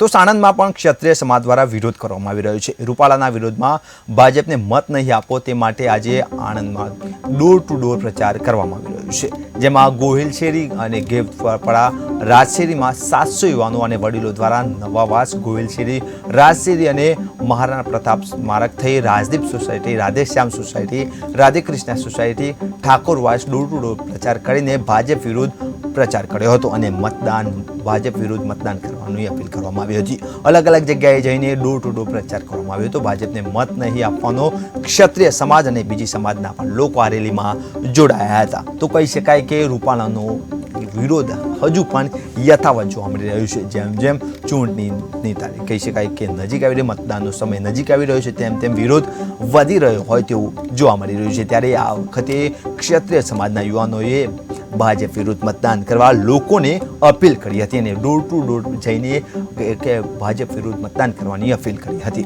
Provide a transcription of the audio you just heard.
તો સાણંદમાં પણ ક્ષત્રિય સમાજ દ્વારા વિરોધ કરવામાં આવી રહ્યો છે. રૂપાલાના વિરોધમાં ભાજપને મત નહીં આપો તે માટે આજે આણંદમાં ડોર ટુ ડોર પ્રચાર કરવામાં આવી રહ્યો છે. જેમાં ગોહિલ શેરી અને ગેવપડા રાજશેરીમાં સાતસો યુવાનો અને વડીલો દ્વારા નવાવાસ ગોહિલ શેરી રાજશેરી અને મહારાણા પ્રતાપ સ્મારક થઈ, Rajdeep society, Radheshyam society, Radhekrishna society, Thakorvas door to door પ્રચાર કરીને ભાજપ વિરુદ્ધ પ્રચાર કર્યો હતો અને મતદાન, ભાજપ વિરુદ્ધ મતદાન કરવાની અપીલ કરવામાં આવી હતી. અલગ અલગ જગ્યાએ જઈને ડોર ટુ ડોર પ્રચાર કરવામાં આવ્યો હતો. ભાજપને મત નહીં આપવાનો ક્ષત્રિય સમાજ અને બીજી સમાજના પણ લોકો આ રેલીમાં જોડાયા હતા. તો કહી શકાય કે રૂપાલાનો વિરોધ હજુ પણ યથાવત જોવા મળી રહ્યું છે. જેમ જેમ ચૂંટણીની તારીખ કહી શકાય કે નજીક આવી રહ્યો મતદાનનો સમય નજીક આવી રહ્યો છે, તેમ તેમ વિરોધ વધી રહ્યો હોય તેવું જોવા મળી રહ્યું છે. ત્યારે આ વખતે ક્ષત્રિય સમાજના યુવાનોએ ભાજપ વિરુદ્ધ મતદાન કરવા લોકોને અપીલ કરી હતી અને ડોર ટુ ડોર જઈને કે- ભાજપ વિરુદ્ધ મતદાન કરવાની અપીલ કરી હતી.